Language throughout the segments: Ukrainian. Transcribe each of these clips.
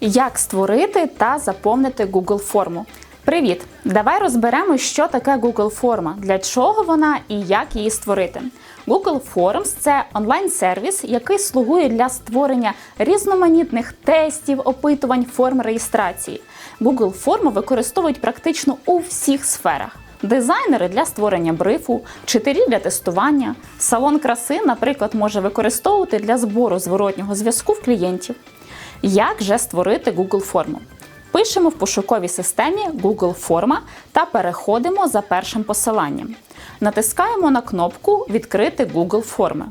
Як створити та заповнити Google форму? Привіт! Давай розберемо, що таке Google форма, для чого вона і як її створити. Google Forms – це онлайн-сервіс, який слугує для створення різноманітних тестів, опитувань, форм реєстрації. Google форму використовують практично у всіх сферах. Дизайнери для створення брифу, вчителі для тестування, салон краси, наприклад, може використовувати для збору зворотнього зв'язку в клієнтів. Як же створити Google форму? Пишемо в пошуковій системі Google форма та переходимо за першим посиланням. Натискаємо на кнопку Відкрити Google форми.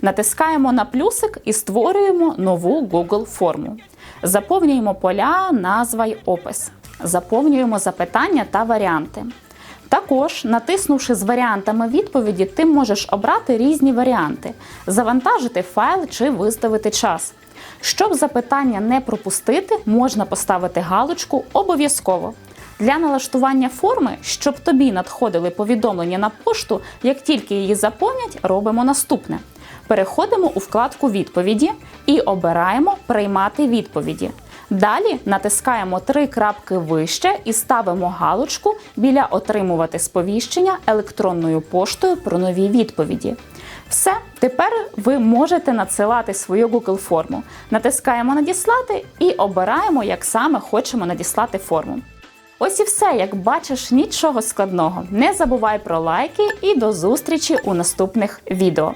Натискаємо на плюсик і створюємо нову Google форму. Заповнюємо поля, назва й опис. Заповнюємо запитання та варіанти. Також, натиснувши з варіантами відповіді, ти можеш обрати різні варіанти, завантажити файл чи виставити час. Щоб запитання не пропустити, можна поставити галочку обов'язково. Для налаштування форми, щоб тобі надходили повідомлення на пошту, як тільки її заповнять, робимо наступне: переходимо у вкладку відповіді і обираємо Приймати відповіді. Далі натискаємо три крапки вище і ставимо галочку біля Отримувати сповіщення електронною поштою про нові відповіді. Все, тепер ви можете надсилати свою Google форму. Натискаємо Надіслати і обираємо, як саме хочемо надіслати форму. Ось і все, як бачиш, нічого складного. Не забувай про лайки і до зустрічі у наступних відео.